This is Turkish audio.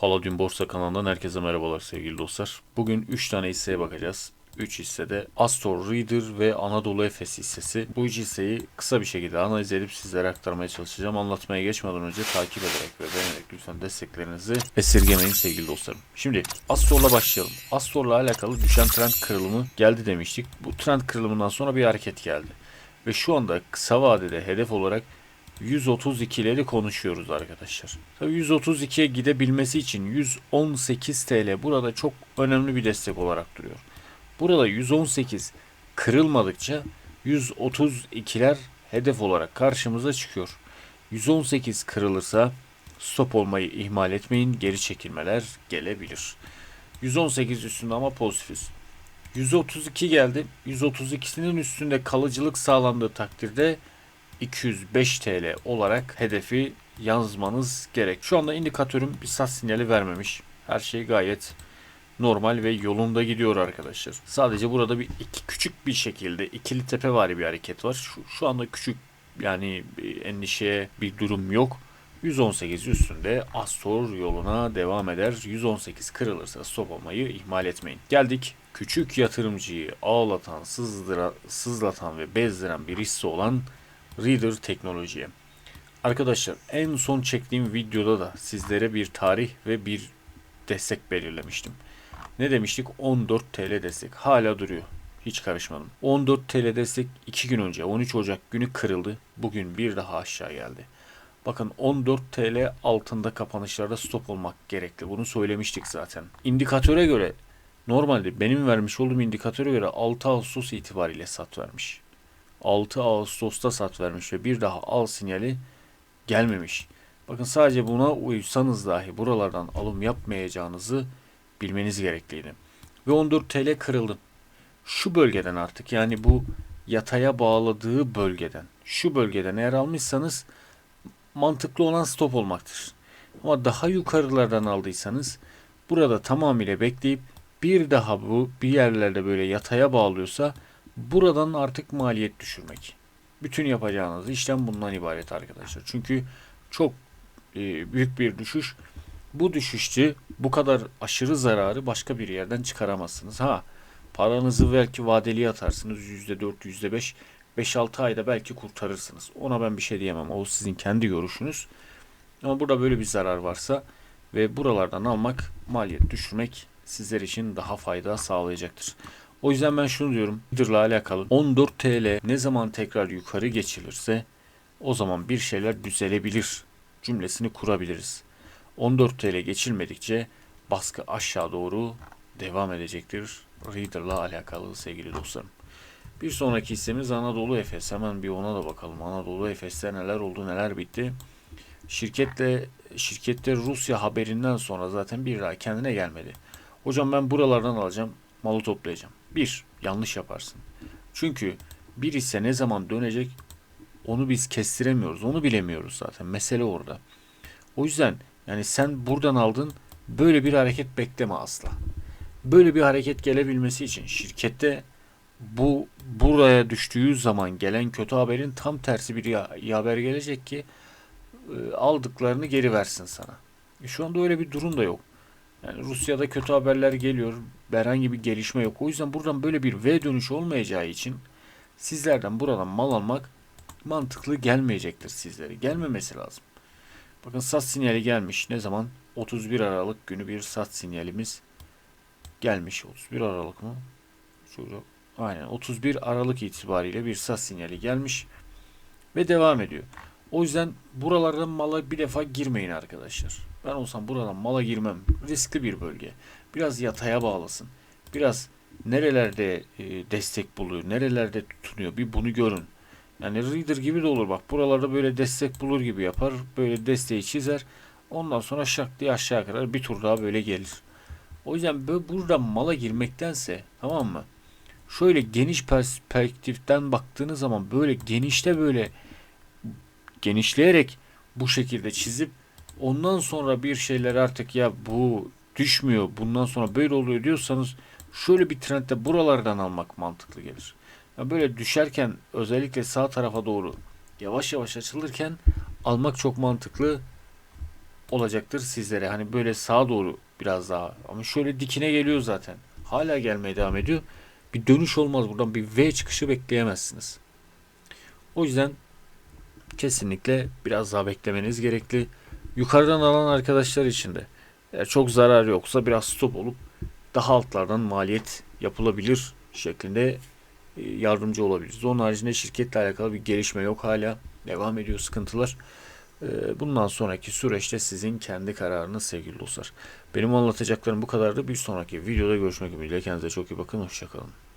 Palladium Borsa kanalından herkese merhabalar sevgili dostlar. Bugün 3 tane hisseye bakacağız. 3 hissede Astor Reader ve Anadolu Efes hissesi. Bu üç hisseyi kısa bir şekilde analiz edip sizlere aktarmaya çalışacağım. Anlatmaya geçmeden önce takip ederek ve beğenerek lütfen desteklerinizi esirgemeyin sevgili dostlarım. Şimdi Astor'la başlayalım. Astor'la alakalı düşen trend kırılımı geldi demiştik. Bu trend kırılımından sonra bir hareket geldi. Ve şu anda kısa vadede hedef olarak 132'leri konuşuyoruz arkadaşlar. Tabii 132'ye gidebilmesi için 118 TL burada çok önemli bir destek olarak duruyor. Burada 118 kırılmadıkça 132'ler hedef olarak karşımıza çıkıyor. 118 kırılırsa stop olmayı ihmal etmeyin. Geri çekilmeler gelebilir. 118 üstünde ama pozitifiz. 132 geldi. 132'sinin üstünde kalıcılık sağlandığı takdirde 205 TL olarak hedefi yazmanız gerek. Şu anda indikatörüm bir sat sinyali vermemiş. Her şey gayet normal ve yolunda gidiyor arkadaşlar. Sadece burada bir iki küçük bir şekilde ikili tepe vari bir hareket var. Şu, şu anda küçük yani endişeye bir durum yok. 118 üstünde Astor yoluna devam eder. 118 kırılırsa stop olmayı ihmal etmeyin. Geldik küçük yatırımcıyı ağlatan, sızdıra, sızlatan ve bezdiren bir hisse olan Reader teknolojiye. Arkadaşlar en son çektiğim videoda da sizlere bir tarih ve bir destek belirlemiştim. Ne demiştik? 14 TL destek. Hala duruyor. Hiç karışmadım. 14 TL destek 2 gün önce 13 Ocak günü kırıldı. Bugün bir daha aşağı geldi. Bakın 14 TL altında kapanışlarda stop olmak gerekli. Bunu söylemiştik zaten. İndikatöre göre normalde benim vermiş olduğum indikatöre göre 6 Ağustos itibariyle sat vermiş. 6 Ağustos'ta sat vermiş ve bir daha al sinyali gelmemiş. Bakın sadece buna uysanız dahi buralardan alım yapmayacağınızı bilmeniz gerekliydi. Ve 14 TL kırıldı. Şu bölgeden artık yani bu yataya bağladığı bölgeden şu bölgeden eğer almışsanız mantıklı olan stop olmaktır. Ama daha yukarılardan aldıysanız burada tamamıyla bekleyip bir daha bu bir yerlerde böyle yataya bağlıyorsa buradan artık maliyet düşürmek. Bütün yapacağınız işlem bundan ibaret arkadaşlar. Çünkü çok e, büyük bir düşüş. Bu düşüşçü bu kadar aşırı zararı başka bir yerden çıkaramazsınız. Ha paranızı belki vadeli atarsınız %4, %5, 5-6 ayda belki kurtarırsınız. Ona ben bir şey diyemem. O sizin kendi görüşünüz. Ama burada böyle bir zarar varsa ve buralardan almak, maliyet düşürmek sizler için daha fayda sağlayacaktır. O yüzden ben şunu diyorum. Leader'la alakalı 14 TL ne zaman tekrar yukarı geçilirse o zaman bir şeyler düzelebilir cümlesini kurabiliriz. 14 TL geçilmedikçe baskı aşağı doğru devam edecektir. Reader'la alakalı sevgili dostlarım. Bir sonraki hissemiz Anadolu Efes. Hemen bir ona da bakalım. Anadolu Efes'te neler oldu neler bitti. Şirketle şirkette Rusya haberinden sonra zaten bir daha kendine gelmedi. Hocam ben buralardan alacağım, malı toplayacağım. Bir, yanlış yaparsın. Çünkü bir hisse ne zaman dönecek onu biz kestiremiyoruz. Onu bilemiyoruz zaten. Mesele orada. O yüzden yani sen buradan aldın böyle bir hareket bekleme asla. Böyle bir hareket gelebilmesi için şirkette bu buraya düştüğü zaman gelen kötü haberin tam tersi bir ya- haber gelecek ki e, aldıklarını geri versin sana. E, şu anda öyle bir durum da yok. Yani Rusya'da kötü haberler geliyor. Herhangi bir gelişme yok. O yüzden buradan böyle bir V dönüş olmayacağı için sizlerden buradan mal almak mantıklı gelmeyecektir sizlere. Gelmemesi lazım. Bakın sat sinyali gelmiş. Ne zaman? 31 Aralık günü bir sat sinyalimiz gelmiş. 31 Aralık mı? Şurada. Aynen 31 Aralık itibariyle bir sat sinyali gelmiş ve devam ediyor. O yüzden buralardan mala bir defa girmeyin arkadaşlar. Ben olsam buradan mala girmem. Riskli bir bölge. Biraz yataya bağlasın. Biraz nerelerde e, destek buluyor, nerelerde tutunuyor bir bunu görün. Yani reader gibi de olur bak. Buralarda böyle destek bulur gibi yapar. Böyle desteği çizer. Ondan sonra şak diye aşağı kadar bir tur daha böyle gelir. O yüzden böyle buradan mala girmektense tamam mı? Şöyle geniş perspektiften baktığınız zaman böyle genişte böyle genişleyerek bu şekilde çizip ondan sonra bir şeyler artık ya bu düşmüyor bundan sonra böyle oluyor diyorsanız şöyle bir trendde buralardan almak mantıklı gelir. Ya böyle düşerken özellikle sağ tarafa doğru yavaş yavaş açılırken almak çok mantıklı olacaktır sizlere. Hani böyle sağa doğru biraz daha ama şöyle dikine geliyor zaten. Hala gelmeye devam ediyor. Bir dönüş olmaz buradan bir V çıkışı bekleyemezsiniz. O yüzden kesinlikle biraz daha beklemeniz gerekli. Yukarıdan alan arkadaşlar için de eğer çok zarar yoksa biraz stop olup daha altlardan maliyet yapılabilir şeklinde e, yardımcı olabiliriz. Onun haricinde şirketle alakalı bir gelişme yok hala. Devam ediyor sıkıntılar. E, Bundan sonraki süreçte sizin kendi kararınız sevgili dostlar. Benim anlatacaklarım bu kadardı. Bir sonraki videoda görüşmek ümidiyle. Kendinize çok iyi bakın. Hoşçakalın.